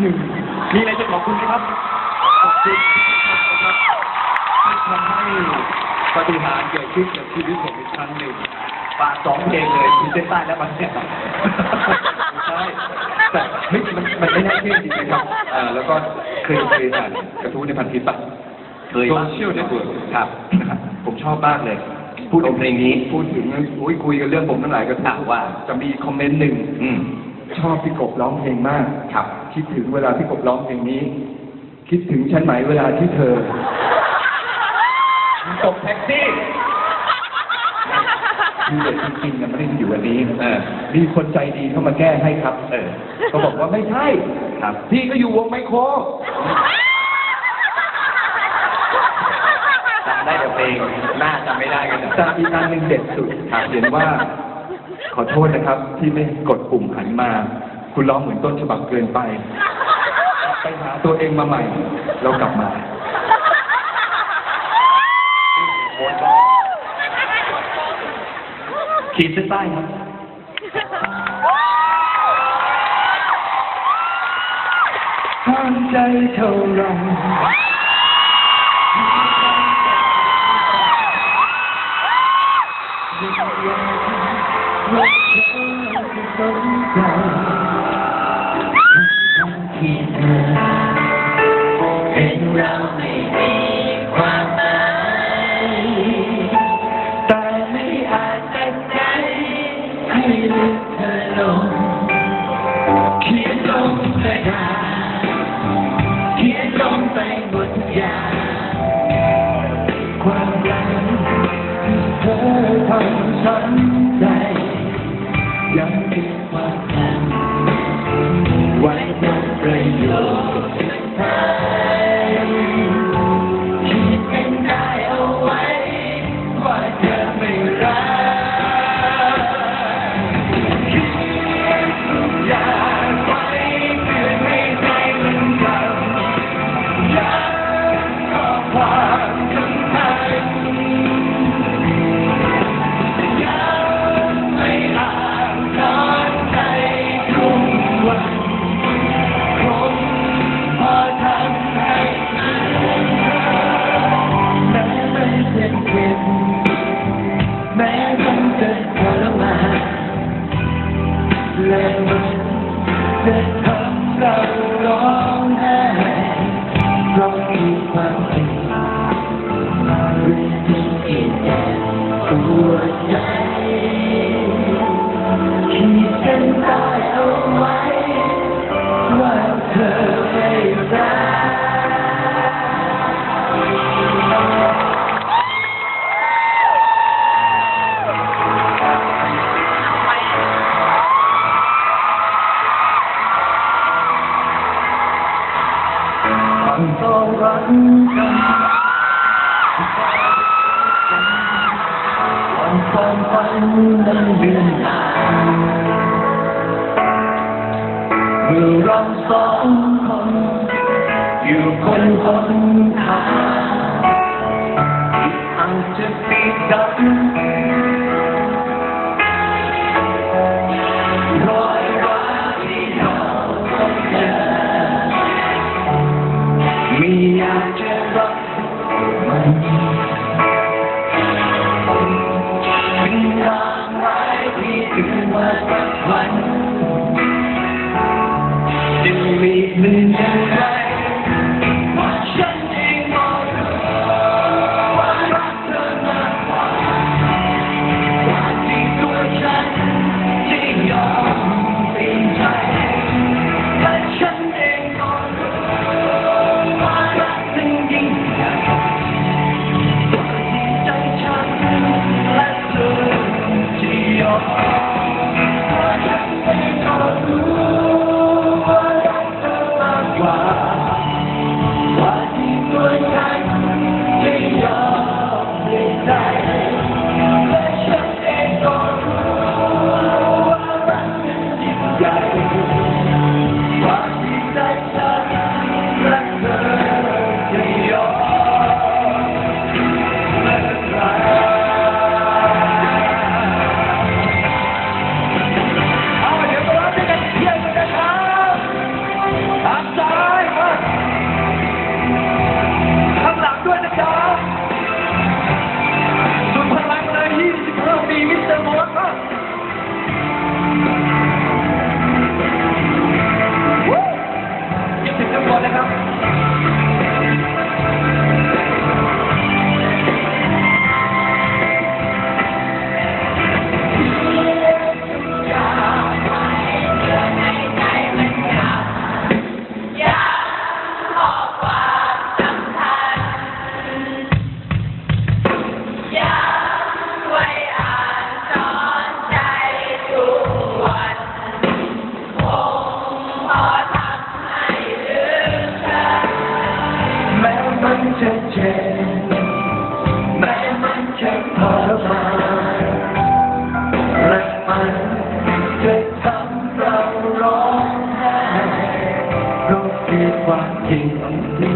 หนึ่งมีอะไรจะขอบคุณไหมครับ ขอบคุณนะครับที่ทำให้ปาฏิหารย์เกิดขึ้นกับชีวิตผมอีกครั้งหนึ่งฝากสองเพลงเลยคุณเส้นใต้และมันเนี่ยไม่ใช่แต่เฮ้ยมันมันไม่น่าเชื่อจริงๆครับเอ่อแล้วก็เคยเคยอ่านกระทู้ในพันทิปอะเคยโซบ้างเชียลเน็ตเวิร์กครับนะครับผมชอบมากเลย พูดถึงเพลงนี้ พูดถึงอุ้ยคุยกันเรื่องผมทั้งหลายก็ถามว่าจะมีคอมเมนต์หนึ่งอืม ชอบพี่กบร้องเพลงมากครับ คิดถึงเวลาพี่กบร้องเพลงนี้ คิดถึงฉันไหมเวลาที่เธอตกแท็กซี่คือเด็กจริงๆนะไม่ได้อยู่วันนี้เออมีคนใจดีเข้ามาแก้ให้ครับ เออเขาบอกว่าไม่ใช่ครับ พี่ก็อยู่วงไมโครจำได้แต่เพลงหน้าจำไม่ได้กันแต่อีกอันหนึ่งเด็ดสุดครับเขียนว่า ขอโทษนะครับ ที่ไม่กดปุ่มหันมา คุณร้องเหมือนต้นฉบับเกินไป ไปหาตัวเองมาใหม่ เรากลับมาขีดเส้นใต้ครับห้ามใจเท่าไร เธอเป็นเราไม่มีความหมายแต่ไม่อาจแต่ใจให้ลืมเธอลงเขียนลงกระดาษเขียนลงไปบนยา วใจขีดเส้นใต้เอาไว้ว่าเธอไม่รักต้องรักกัน วันความฝันนั้นเดือนนานเมื่อเราสองคนอยู่คนหนทางที่อาจจะปิดดัง ความจริ